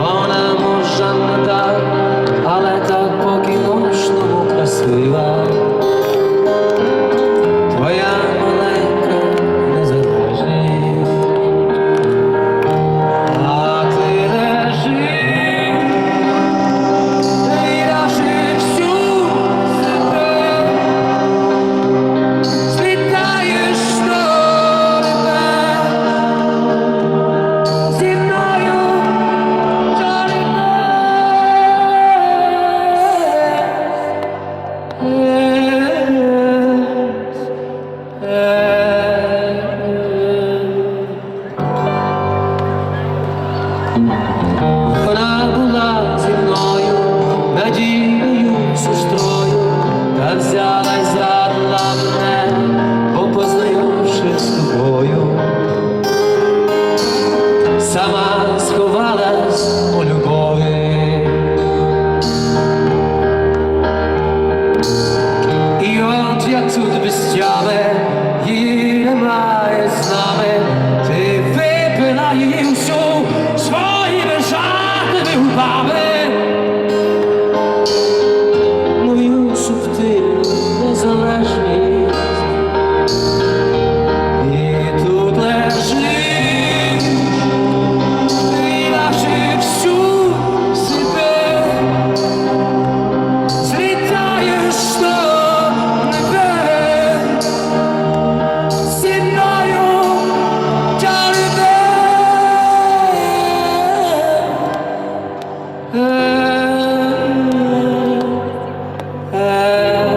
Вона може не так, але з. love.